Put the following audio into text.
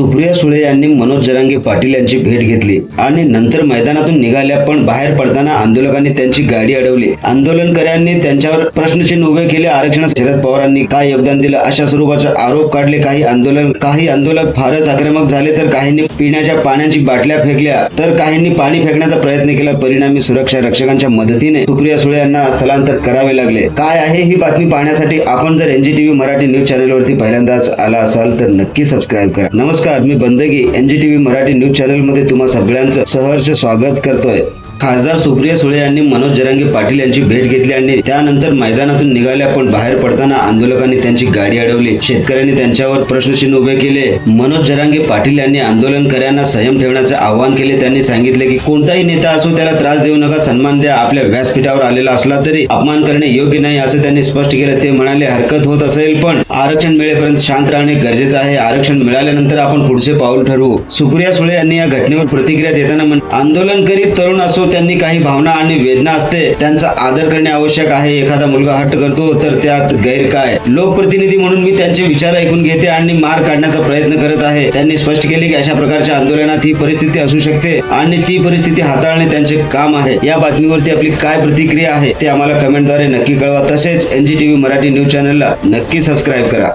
सुप्रिया सुळे यांनी मनोज जरांगे पाटील यांची भेट घेतली आणि नंतर मैदानातून निघाल्या पण बाहेर पडताना आंदोलकांनी त्यांची गाडी अडवली. आंदोलनकऱ्यांनी त्यांच्यावर प्रश्नचिन्ह उभे केले. आरक्षणात शरद पवारांनी काय योगदान दिलं? अशा स्वरूपाचे आरोप काढले. काही आंदोलन काही आंदोलक फारच आक्रमक झाले तर काहींनी पिण्याच्या पाण्याची बाटल्या फेकल्या. तर काहींनी पाणी फेकण्याचा प्रयत्न केला. परिणामी सुरक्षा रक्षकांच्या मदतीने सुप्रिया सुळे यांना स्थलांतर करावे लागले. काय आहे ही बातमी पाहण्यासाठी आपण जर एनजीटीव्ही मराठी न्यूज चॅनलवरती पहिल्यांदाच आला असाल तर नक्की सबस्क्राईब करा. नमस्कार. मी बंदगी एनजीटीव्ही मराठी न्यूज चॅनलमध्ये तुम्हा सगळ्यांचं सहर्ष स्वागत करतोय. खासदार सुप्रिया सुळे यांनी मनोज जरांगे पाटील यांची भेट घेतली आणि त्यानंतर मैदानातून निघाल्या पण बाहेर पडताना आंदोलकांनी त्यांची गाडी अडवली. शेतकऱ्यांनी त्यांच्यावर प्रश्नचिन्ह उभे केले. मनोज जरांगे पाटील यांनी आंदोलनकऱ्यांना संयम ठेवण्याचे आवाहन केले. त्यांनी सांगितले की कोणताही नेता असो त्याला त्रास देऊ नका सन्मान द्या. आपल्या व्यासपीठावर आलेला असला तरी अपमान करणे योग्य नाही असं त्यांनी स्पष्ट केलं. ते म्हणाले हरकत होत असेल पण आरक्षण मिळेपर्यंत शांत राहणे गरजेचं आहे. आरक्षण मिळाल्यानंतर आपण पुढचे पाऊल ठरवू. सुप्रिया सुळे यांनी या घटनेवर प्रतिक्रिया देताना म्हण आंदोलन करीत तरुण असो त्यांनी काही भावना आणि वेदना असते त्यांचा आदर करणे आवश्यक आहे. एखादा मुलगा हट्ट करतो तर त्यात गैर काय लोकप्रतिनिधी म्हणून मी त्यांचे विचार ऐकून घेते आणि मार काढण्याचा प्रयत्न करत आहे. त्यांनी स्पष्ट केले की अशा प्रकारच्या आंदोलनात ही परिस्थिती असू शकते आणि ती परिस्थिती हाताळणे त्यांचे काम आहे. या बातमीवरती आपली काय प्रतिक्रिया आहे ते आम्हाला कमेंटद्वारे नक्की कळवा. तसेच एनजी टीव्ही मराठी न्यूज चॅनलला नक्की सबस्क्राईब करा.